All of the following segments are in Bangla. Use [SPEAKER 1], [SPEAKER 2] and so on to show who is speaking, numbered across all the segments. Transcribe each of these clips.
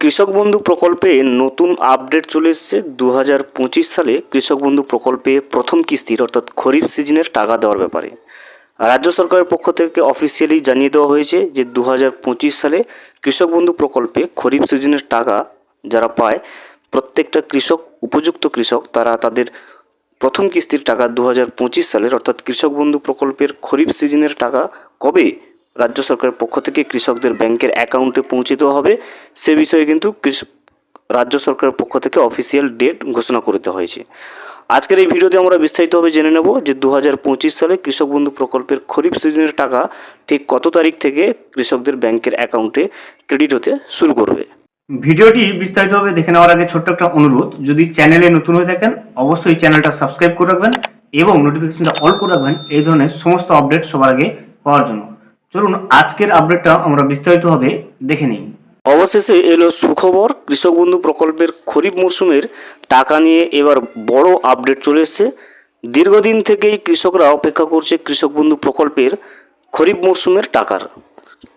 [SPEAKER 1] কৃষক বন্ধু প্রকল্পে নতুন আপডেট চলে এসেছে। দু সালে কৃষক বন্ধু প্রকল্পে প্রথম কিস্তির অর্থাৎ খরিফ সিজনের টাকা দেওয়ার ব্যাপারে। রাজ্য সরকারের পক্ষ থেকে অফিসিয়ালি জানিয়ে দেওয়া হয়েছে যে দু হাজার পঁচিশ সালে কৃষক বন্ধু প্রকল্পে খরিফ সিজনের টাকা যারা পায়, প্রত্যেকটা কৃষক, উপযুক্ত কৃষক, তারা তাদের প্রথম কিস্তির টাকা দু হাজার পঁচিশ সালের অর্থাৎ কৃষক বন্ধু প্রকল্পের খরিফ সিজনের টাকা কবে রাজ্য সরকারের পক্ষ থেকে কৃষকদের ব্যাংকের অ্যাকাউন্টে পৌঁছে দেওয়া হবে। সে বিষয়ে কিন্তু রাজ্য সরকারের পক্ষ থেকে অফিসিয়াল ডেট ঘোষণা করতে হয়েছে। আজকের এই ভিডিওতে আমরা বিস্তারিতভাবে জেনে নেব যে দু হাজার পঁচিশ সালে কৃষক বন্ধু প্রকল্পের খরিফ সিজনের টাকা ঠিক কত তারিখ থেকে কৃষকদের ব্যাংকের অ্যাকাউন্টে ক্রেডিট হতে শুরু করবে।
[SPEAKER 2] ভিডিওটি বিস্তারিতভাবে দেখে নেওয়ার আগে ছোট্ট একটা অনুরোধ, যদি চ্যানেলে নতুন হয়ে থাকেন, অবশ্যই চ্যানেলটা সাবস্ক্রাইব করে রাখবেন এবং নোটিফিকেশনটা অল করে রাখবেন। এই ধরনের সমস্ত আপডেট সবার আগে পাওয়ার জন্য। চলুন, আজকের আপডেটটা আমরা বিস্তারিতভাবে দেখে নিই।
[SPEAKER 1] অবশেষে এলো সুখবর, কৃষক বন্ধু প্রকল্পের খরিফ মরশুমের টাকা নিয়ে এবার বড় আপডেট চলে এসেছে। দীর্ঘদিন থেকেই কৃষকরা অপেক্ষা করছে কৃষক বন্ধু প্রকল্পের খরিফ মরশুমের টাকার।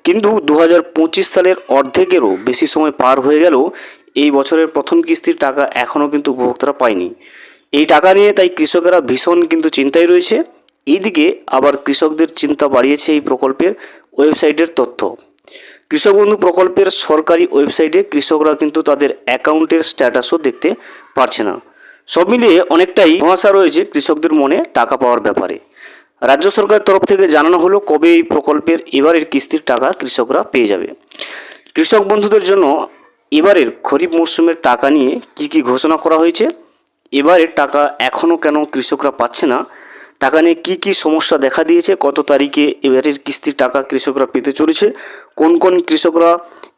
[SPEAKER 1] কিন্তু দু হাজার পঁচিশ সালের অর্ধেকেরও বেশি সময় পার হয়ে গেলেও এই বছরের প্রথম কিস্তির টাকা এখনও কিন্তু উপভোক্তারা পায়নি। এই টাকা নিয়ে তাই কৃষকেরা ভীষণ কিন্তু চিন্তায় রয়েছে। এইদিকে আবার কৃষকদের চিন্তা বাড়িয়েছে এই প্রকল্পের ওয়েবসাইটের তথ্য। কৃষক বন্ধু প্রকল্পের সরকারি ওয়েবসাইটে কৃষকরা কিন্তু তাদের অ্যাকাউন্টের স্ট্যাটাসও দেখতে পারছে না। সব মিলিয়ে অনেকটাই ধোঁয়াশা রয়েছে কৃষকদের মনে টাকা পাওয়ার ব্যাপারে। রাজ্য সরকারের তরফ থেকে জানানো হলো কবে এই প্রকল্পের এবারের কিস্তির টাকা কৃষকরা পেয়ে যাবে। কৃষক বন্ধুদের জন্য এবারের খরিফ মরশুমের টাকা নিয়ে কি কি ঘোষণা করা হয়েছে? এবারের টাকা এখনও কেন কৃষকরা পাচ্ছে না? টাকা নিয়ে কী কী সমস্যা দেখা দিয়েছে, কত তারিখে এবারের কিস্তির টাকা কৃষকরা পেতে চলেছে, কোন কোন কৃষকরা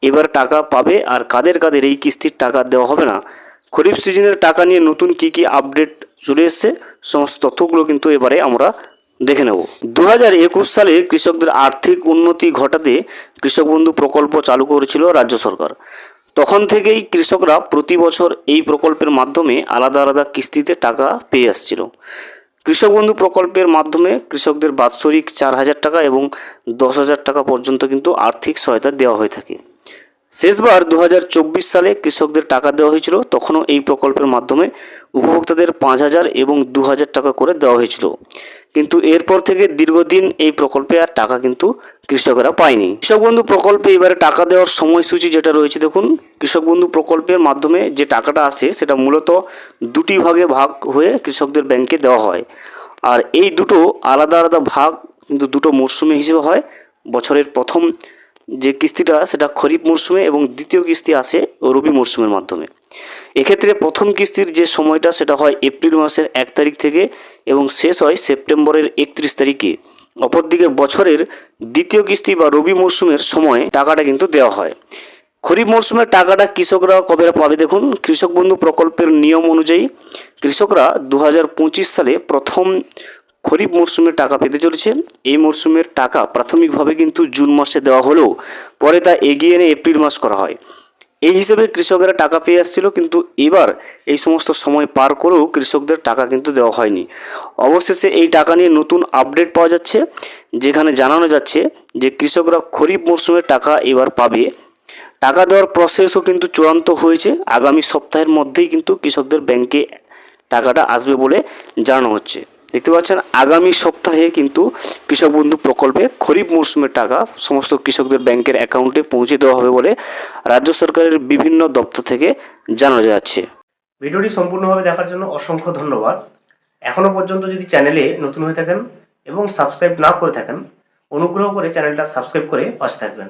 [SPEAKER 1] এবার টাকা পাবে আর কাদের কাদের এই কিস্তির টাকা দেওয়া হবে না? খরিফ সিজনের টাকা নিয়ে নতুন কী কী আপডেট চলে এসছে, সমস্ত তথ্যগুলো কিন্তু এবারে আমরা দেখে নেব। দু হাজার একুশ সালে কৃষকদের আর্থিক উন্নতি ঘটাতে কৃষক বন্ধু প্রকল্প চালু করেছিল রাজ্য সরকার। তখন থেকেই কৃষকরা প্রতি বছর এই প্রকল্পের মাধ্যমে আলাদা আলাদা কিস্তিতে টাকা পেয়ে আসছিল। কৃষক বন্ধু প্রকল্পের মাধ্যমে কৃষকদের বাৎসরিক চার হাজার টাকা এবং দশ হাজার টাকা পর্যন্ত কিন্তু আর্থিক সহায়তা দেওয়া হয়ে থাকে। শেষবার দু হাজার চব্বিশ সালে কৃষকদের টাকা দেওয়া হয়েছিল, তখনও এই প্রকল্পের মাধ্যমে উপভোক্তাদের পাঁচ হাজার এবং দু হাজার টাকা করে দেওয়া হয়েছিল। কিন্তু এরপর থেকে দীর্ঘদিন এই প্রকল্পে আর টাকা কিন্তু কৃষকেরা পায়নি। কৃষক বন্ধু প্রকল্পে এবারে টাকা দেওয়ার সময়সূচি যেটা রয়েছে দেখুন, কৃষক বন্ধু প্রকল্পের মাধ্যমে যে টাকাটা আসে সেটা মূলত দুটি ভাগে ভাগ হয়ে কৃষকদের ব্যাংকে দেওয়া হয়। আর এই দুটো আলাদা আলাদা ভাগ কিন্তু দুটো মরশুমে হিসেবে হয়। বছরের প্রথম যে কিস্তিটা, সেটা খরিফ মরশুমে এবং দ্বিতীয় কিস্তি আসে রবি মরশুমের মাধ্যমে। এক্ষেত্রে প্রথম কিস্তির যে সময়টা, সেটা হয় এপ্রিল মাসের এক তারিখ থেকে এবং শেষ হয় সেপ্টেম্বরের একত্রিশ তারিখে। অপরদিকে বছরের দ্বিতীয় কিস্তি বা রবি মরশুমের সময় টাকাটা কিন্তু দেওয়া হয়। খরিফ মরশুমের টাকাটা কৃষকরা কবে পাবে দেখুন? কৃষক বন্ধু প্রকল্পের নিয়ম অনুযায়ী কৃষকরা দু হাজার পঁচিশ সালে প্রথম খরিফ মরশুমের টাকা পেতে চলেছে। এই মরশুমের টাকা প্রাথমিকভাবে কিন্তু জুন মাসে দেওয়া হলেও পরে তা এগিয়ে এনে এপ্রিল মাস করা হয়। এই হিসেবে কৃষকেরা টাকা পেয়ে আসছিল, কিন্তু এবার এই সমস্ত সময় পার করেও কৃষকদের টাকা কিন্তু দেওয়া হয়নি। অবশেষে এই টাকা নিয়ে নতুন আপডেট পাওয়া যাচ্ছে, যেখানে জানানো যাচ্ছে যে কৃষকরা খরিফ মরশুমের টাকা এবার পাবে। টাকা দেওয়ার প্রসেসও কিন্তু চূড়ান্ত হয়েছে। আগামী সপ্তাহের মধ্যেই কিন্তু কৃষকদের ব্যাংকে টাকাটা আসবে বলে জানানো হচ্ছে। দেখতে পাচ্ছেন, আগামী সপ্তাহে কিন্তু কৃষক বন্ধু প্রকল্পে খরিফ মরশুমের টাকা সমস্ত কৃষকদের ব্যাংকের অ্যাকাউন্টে পৌঁছে দেওয়া হবে বলে রাজ্য সরকারের বিভিন্ন দপ্তর থেকে জানানো যাচ্ছে।
[SPEAKER 2] ভিডিওটি সম্পূর্ণভাবে দেখার জন্য অসংখ্য ধন্যবাদ। এখনও পর্যন্ত যদি চ্যানেলে নতুন হয়ে থাকেন এবং সাবস্ক্রাইব না করে থাকেন, অনুগ্রহ করে চ্যানেলটা সাবস্ক্রাইব করে পাশে থাকবেন।